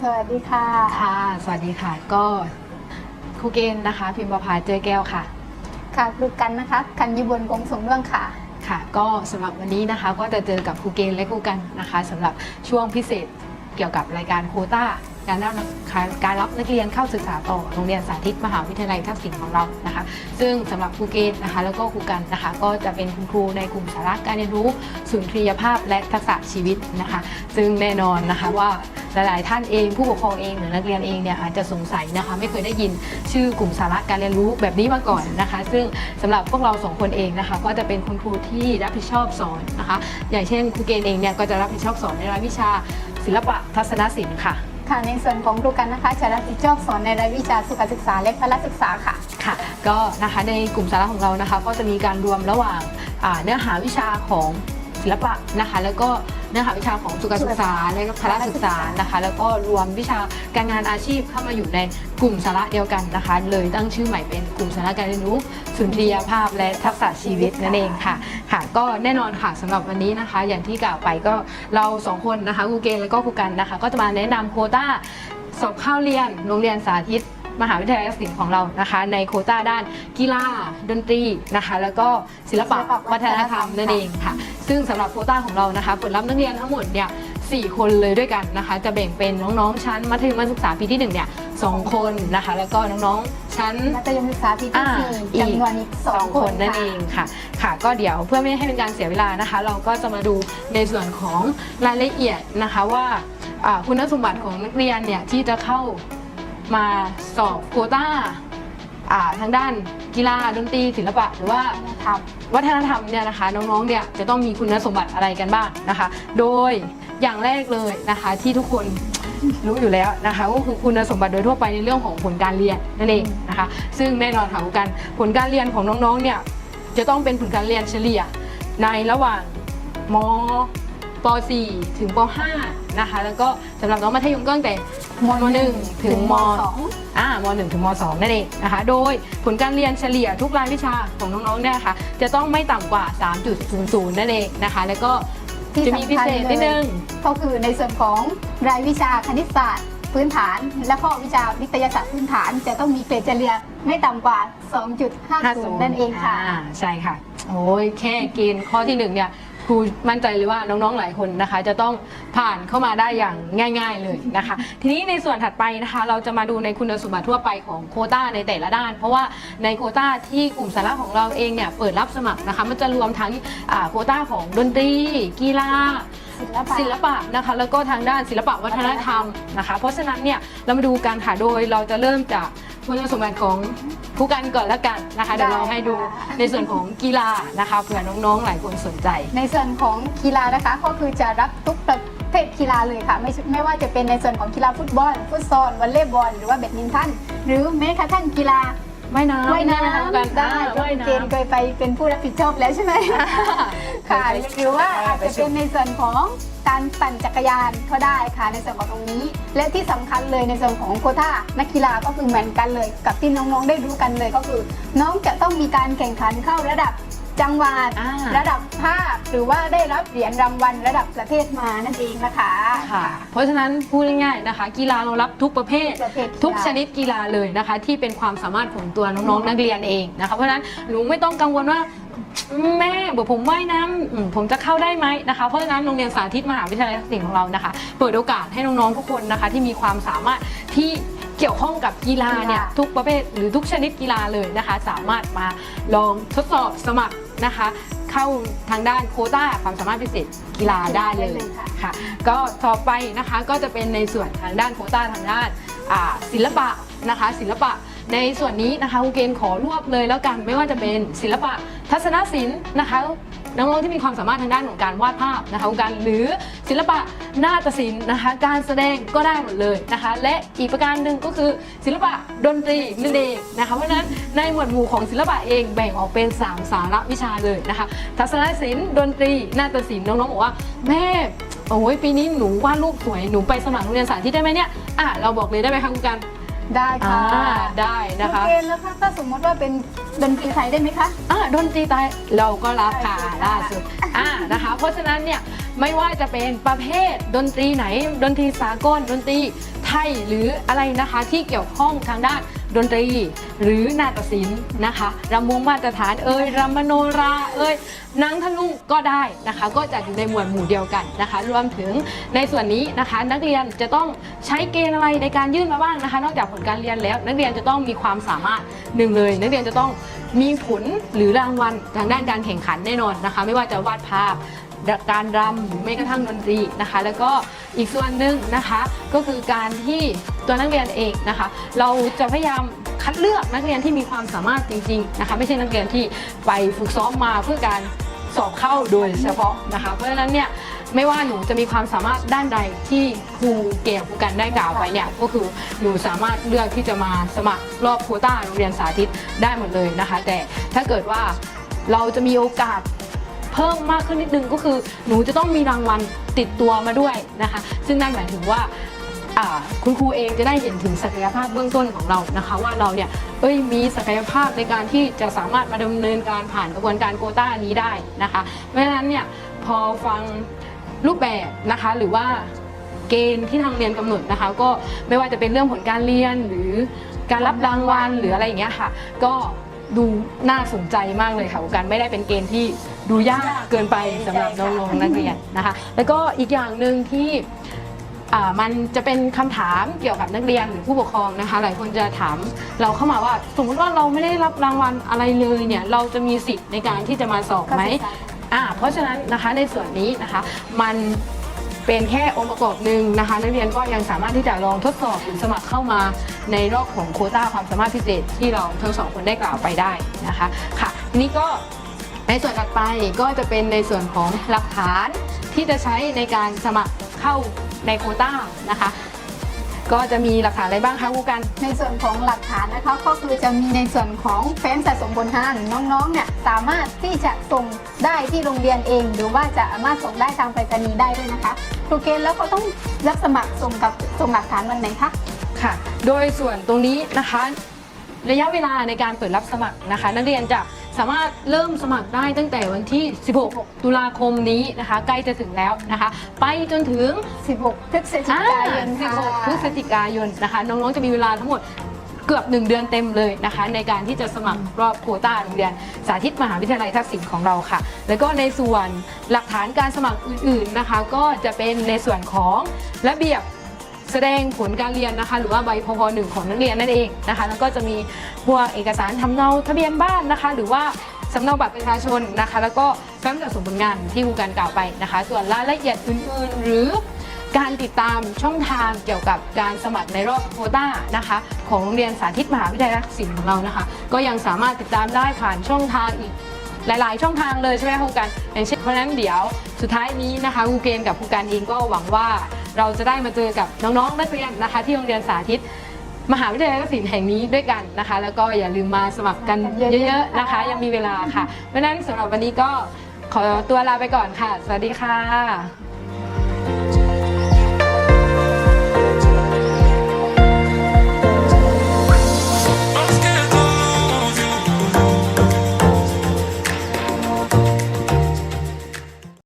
สวัสดีค่ะ ค่ะ สวัสดีค่ะ ก็ครูเกณฑ์นะคะ พิมพ์ประภาเจอแก้วค่ะ ค่ะครูกันนะคะ คันยิบนกงสงเรื่องค่ะ ค่ะ ก็สำหรับวันนี้นะคะ ก็จะเจอกับครูเกณฑ์และครูกันนะคะสำหรับช่วงพิเศษเกี่ยวกับรายการโควต้า การรับการรับนักเรียนเข้าศึกษาต่อโรงเรียนสาธิตมหาวิทยาลัยทักษิณของเรานะคะ ซึ่งสำหรับครูเกณฑ์นะคะแล้วก็ครูกันนะคะก็จะเป็นคุณครูในกลุ่มสาระการเรียนรู้สุนทรียภาพและทักษะชีวิตนะคะ ซึ่งแน่นอนนะคะว่าหลายๆท่านเองผู้ปกครองเองหรือนักเรียนเองเนี่ยอาจจะสงสัยนะคะไม่เคยได้ยินชื่อกลุ่มสาระการเรียนรู้แบบนี้มาก่อนนะคะ ซึ่งสำหรับพวกเราสองคนเองนะคะก็จะเป็นคุณครูที่รับผิดชอบสอนนะคะ อย่างเช่นครูเกณฑ์เองเนี่ยก็จะรับผิดชอบสอนในรายวิชาศิลปะทัศนศิลป์ค่ะ ค่ะในส่วนของครูกันนะคะจะรับผิดชอบสอนในรายวิชาสุขศึกษาและพละศึกษาค่ะ ค่ะ ก็นะคะในกลุ่มสาระของเรานะคะ ก็จะมีการรวมระหว่างเนื้อหาวิชาของ ศิลปะนะคะแล้วก็เนื้อหาวิชาของสุขศึกษาและก็พละศึกษานะคะ แล้วก็รวมวิชาการงานอาชีพเข้ามาอยู่ในกลุ่มสาระเดียวกันนะคะ เลยตั้งชื่อใหม่เป็นกลุ่มสาระการเรียนรู้สุนทรียภาพและทักษะชีวิตนั่นเองค่ะค่ะ ก็แน่นอนค่ะสำหรับวันนี้นะคะ อย่างที่กล่าวไปก็เราสองคนนะคะครูเกณฑ์แล้วก็ครูกันนะคะ ก็จะมาแนะนำโคต้าสอบเข้าเรียนโรงเรียนสาธิต มหาวิทยาลัยศิลป์ของเรานะคะ ในโควต้าด้านกีฬาดนตรีนะคะ แล้วก็ศิลปะศิลปะวัวัฒฒนนธธรรรรมมนั่นเองค่ะ ซึ่งสำหรับโควต้าของเรานะคะเปิดรับนักเรียนทั้งหมดเนี่ยสี่คนเลยด้วยกันนะคะ จะแบ่งเป็นน้องๆชั้นมัธยมศึกษาปีที่หนึ่งเนี่ยสองคนนะคะ แล้วก็น้องๆชั้น มัธยมศึกษาปีที่อ่าสี่จำนวนอีกสองคนนั่นค่ะเองค่ะ ค่ะ ก็เดี๋ยวเพื่อไม่ให้เป็นการเสียเวลานะคะ เราก็จะมาดูในส่วนของรายละเอียดนะคะว่าอ่าคุณสมบัติของนักเรียนเนี่ยที่จะเข้า มาสอบโควต้าอ่าทางด้านกีฬาดนตรีศิลปะหรือว่าทวัฒนธรรมเนี่ยนะคะน้องๆเนี่ยจะต้องมีคุณสมบัติอะไรกันบ้างนะคะ โดยอย่างแรกเลยนะคะที่ทุกคนรู้อยู่แล้วนะคะก็คือคุณสมบัติโดยทั่วไปในเรื่องของผลการเรียนนั่นเองนะคะ ซึ่งแน่นอนค่ะคุณกันผลการเรียนของน้องๆเนี่ยจะต้องเป็นผลการเรียนเฉลี่ยในระหว่างม ป .4 ถึงป .5 นะคะ แล้วก็สำหรับน้องมัธยมก็ตั้งแต่ม .1 ถึงมสองอ่าม .1 ถึงม .2 นั่นเองนะคะ โดยผลการเรียนเฉลี่ยทุกรายวิชาของน้องๆเนี่ยนะคะจะต้องไม่ต่ำกว่า 3.00 นั่นเองนะคะ แล้วก็ที่จะมีพิเศษนิดนึงก็คือในส่วนของรายวิชาคณิตศาสตร์พื้นฐาน และก็วิชาวิทยาศาสตร์พื้นฐาน จะต้องมีเกรดเฉลี่ยไม่ต่ำกว่า 2.50 นั่นเองค่ะาใช่ค่ะ โอ้ยแค่เกณฑ์ข้อที่หนึ่งเนี่ย ครูมั่นใจเลยว่าน้องๆหลายคนนะคะ จะต้องผ่านเข้ามาได้อย่างง่าย ๆเลยนะคะ ทีนี้ในส่วนถัดไปนะคะ เราจะมาดูในคุณสมบัติทั่วไปของโคต้าในแต่ละด้าน เพราะว่าในโคต้าที่กลุ่มสาระของเราเองเนี่ยเปิดรับสมัครนะคะ มันจะรวมทั้งโคต้าของดนตรี กีฬาศิลปะศิลปะนะคะแล้วก็ทางด้านศิลปะวัฒนธรรมนะคะ เพราะฉะนั้นเนี่ยเรามาดูกันค่ะโดยเราจะเริ่มจาก คุณสมบัติของผู้กันก่อนละกันนะคะเดี๋ยวเราให้ดูในส่วนของกีฬานะคะเผื่อน้องๆหลายคนสนใจ ในส่วนของกีฬานะคะก็คือจะรับทุกประเภทกีฬาเลยค่ะไม่ไม่ว่าจะเป็นในส่วนของกีฬาฟุตบอลฟุตซอลวอลเลย์บอลหรือว่าแบดมินตันหรือแม้กระทั่งกีฬาว่ายน้ำว่ายน้ได้ไหมคะคุณกันำได้อ่าก็ว่ายคือน้เกณฑ์เคยไปเป็นผู้รับผิดชอบแล้วใช่ไหมำค่ะไปหรือว่าอาจไปจะเป็นในส่วนของ การปั่นจักรยานก็ได้ค่ะในส่วนของตรงนี้ และที่สำคัญเลยในส่วนของโควต้านักกีฬาก็คือเหมือนกันเลย กับที่น้องๆได้รู้กันเลยก็คือ น้องจะต้องมีการแข่งขันเข้าระดับ จังหวัดอ่า ระดับภาคหรือว่าได้รับเหรียญรางวัลระดับประเทศมานั่นเองนะคะค่ะ เพราะฉะนั้นพูดง่ายๆนะคะ กีฬาเรารับทุกประเภท ประเภทกีฬา ทุกชนิดกีฬาเลยนะคะ ที่เป็นความสามารถของตัวน้องๆนักเรียนเองนะคะ เพราะฉะนั้นหนูไม่ต้องกังวลว่าแม่บอกผมว่ายน้ำอืมผมจะเข้าได้ไหมนะคะเพราะฉะนั้นโรงเรียนสาธิตมหาวิทยาลัยศิลป์ของเรานะคะ เปิดโอกาสให้น้องๆทุกคนนะคะ ที่มีความสามารถที่เกี่ยวข้องกับกีฬาเนี่ยกีฬาทุกประเภทหรือทุกชนิดกีฬาเลยนะคะ สามารถมาลองทดสอบสมัคร นะคะ เข้าทางด้านโควต้าความสามารถพิเศษกีฬาได้เลยค่ะ ก็ต่อไปนะคะก็จะเป็นในส่วนทางด้านโควต้าทางด้านอ่าศิลปะนะคะ ศิลปะในส่วนนี้นะคะครูเกณฑ์ขอรวบเลยแล้วกันไม่ว่าจะเป็นศิลปะทัศนศิลป์นะคะ น้องๆที่มีความสามารถทางด้านของการวาดภาพนะคะกันหรือศิลปะนาฏศิลป์นะคะ การแสดงก็ได้หมดเลยนะคะ และอีกประการหนึ่งก็คือศิลปะดนตรีนั่นเองนะคะเพราะฉะนั้นในหมวดหมู่ของศิลปะเองแบ่งออกเป็น 3 สาระวิชาเลยนะคะ ทัศนศิลป์ดนตรีนาฏศิลป์น้องๆบอกว่าแม่โอ้ยปีนี้หนูวาดรูปสวยหนูไปสมัครโรงเรียนสาธิตได้ไหมเนี่ยอะเราบอกเลยได้ไหมคะคุณกัน ได้ค่ะอ่าได้นะคะโอเคแล้วค่ะถ้าสมมติว่าเป็นดนตรีไทยได้ไหมคะ อะดนตรีไทยเราก็รับค่ะได้ล่าสุดอะนะคะ เพราะฉะนั้นเนี่ยไม่ว่าจะเป็นประเภทดนตรีไหน ดนตรีสากลดนตรีไทยหรืออะไรนะคะที่เกี่ยวข้องทางด้าน ดนตรี หรือนาฏศิลป์นะคะรำวงมาตรฐานเอ่ยรำมโนราเอ่ยนังทะลุก็ได้นะคะ ก็จะอยู่ในหมวดหมู่เดียวกันนะคะ รวมถึงในส่วนนี้นะคะ นักเรียนจะต้องใช้เกณฑ์อะไรในการยื่นมาบ้างนะคะ นอกจากผลการเรียนแล้ว นักเรียนจะต้องมีความสามารถหนึ่งเลย นักเรียนจะต้องมีผลหรือรางวัลทางด้านการแข่งขันแน่นอนนะคะ ไม่ว่าจะวาดภาพ การรำหรือไม่กระทั่งดนตรีนะคะ แล้วก็อีกส่วนหนึ่งนะคะก็คือการที่ตัวนักเรียนเองนะคะ เราจะพยายามคัดเลือกนักเรียนที่มีความสามารถจริงๆนะคะไม่ใช่นักเรียนที่ไปฝึกซ้อมมาเพื่อการสอบเข้าโดยเฉพาะนะคะ เพราะฉะนั้นเนี่ยไม่ว่าหนูจะมีความสามารถด้านใดที่ครูเกมครูกันได้กล่าวไปเนี่ยก็คือหนูสามารถเลือกที่จะมาสมัครรอบโควต้าโรงเรียนสาธิตได้หมดเลยนะคะ แต่ถ้าเกิดว่าเราจะมีโอกาส เพิ่มมากขึ้นนิดนึงก็คือ หนูจะต้องมีรางวัลติดตัวมาด้วยนะคะ ซึ่งนั่นหมายถึงว่าคุณครูเองจะได้เห็นถึงศักยภาพเบื้องต้นของเรานะคะ ว่าเราเนี่ยเอ้ยมีศักยภาพในการที่จะสามารถมาดำเนินการผ่านกระบวนการโควต้านี้ได้นะคะ เพราะฉะนั้นเนี่ยพอฟังรูปแบบนะคะหรือว่าเกณฑ์ที่ทางเรียนกำหนดนะคะ ก็ไม่ว่าจะเป็นเรื่องผลการเรียนหรือการรับรางวัลหรืออะไรอย่างเงี้ยค่ะ ก็ดูน่าสนใจมากเลยค่ะการไม่ได้เป็นเกณฑ์ที่ ดูยากเกินไปสำหรับน้องๆนักเรียนนะคะ แล้วก็อีกอย่างหนึ่งที่อ่ามันจะเป็นคำถามเกี่ยวกับนักเรียนหรือผู้ปกครองนะคะ หลายคนจะถามเราเข้ามาว่า สมมติว่าเราไม่ได้รับรางวัลอะไรเลยเนี่ยเราจะมีสิทธิ์ในการที่จะมาสอบไหมอ่าเพราะฉะนั้นนะคะในส่วนนี้นะคะมันเป็นแค่องค์ประกอบหนึ่งนะคะ นักเรียนก็ยังสามารถที่จะลองทดสอบหรือสมัครเข้ามาในรอบของโควต้าความสามารถพิเศษที่เราทั้งสองคนได้กล่าวไปได้นะคะค่ะทีนี้ก็ ในส่วนถัดไปก็จะเป็นในส่วนของหลักฐานที่จะใช้ในการสมัครเข้าในโควต้านะคะก็จะมีหลักฐานอะไรบ้างคะครูกัน ในส่วนของหลักฐานนะคะก็คือจะมีในส่วนของแฟ้มสะสมบนห้างน้องๆเนี่ยสามารถที่จะส่งได้ที่โรงเรียนเอง หรือว่าจะสามารถส่งได้ทางไปรษณีย์ได้ด้วยนะคะครูเกณฑ์แล้วก็ต้องรับสมัครส่งกับส่งหลักฐานวันไหนคะค่ะ โดยส่วนตรงนี้นะคะ ระยะเวลาในการเปิดรับสมัครนะคะ นักเรียนจะ สามารถเริ่มสมัครได้ตั้งแต่วันที่ 16 ตุลาคมนี้นะคะ ใกล้จะถึงแล้วนะคะ ไปจนถึง 16พฤศจิกายนค่ะ16พฤศจิกายนนะคะ น้องๆจะมีเวลาทั้งหมดเกือบ 1 เดือนเต็มเลยนะคะ ในการที่จะสมัครรอบโควต้าโรงเรียน สาธิตมหาวิทยาลัยทักษิณของเราค่ะ แล้วก็ในส่วนหลักฐานการสมัครอื่นๆนะคะ ก็จะเป็นในส่วนของระเบียบ แสดงผลการเรียนนะคะ หรือว่าใบพพหนึ่งของนักเรียนนั่นเองนะคะ แล้วก็จะมีพวกเอกสารทำเนาทะเบียนบ้านนะคะ หรือว่าสำเนาบัตรประชาชนนะคะ แล้วก็แฟ้มจัดส่งผลงานที่ครูการกล่าวไปนะคะ ส่วนรายละเอียดอื่นๆ หรือการติดตามช่องทางเกี่ยวกับการสมัครในรอบโควต้านะคะ ของโรงเรียนสาธิตมหาวิทยาลัยทักษิณของเรานะคะ ก็ยังสามารถติดตามได้ผ่านช่องทางอีกหลาย ๆ ช่องทางเลยใช่ไหมครูกันอย่างเช่นเพราะนั้นเดี๋ยวสุดท้ายนี้นะคะครูเกณฑ์กับครูกันเองก็หวังว่า เราจะได้มาเจอกับน้องๆนักเรียนนะคะ ที่โรงเรียนสาธิต มหาวิทยาลัยเกษตรแห่งนี้ด้วยกันนะคะ แล้วก็อย่าลืมมาสมัครกันเยอะๆนะคะ ยังมีเวลาค่ะเพราะฉะนั้นสำหรับวันนี้ก็ขอตัวลาไปก่อนค่ะ สวัสดีค่ะ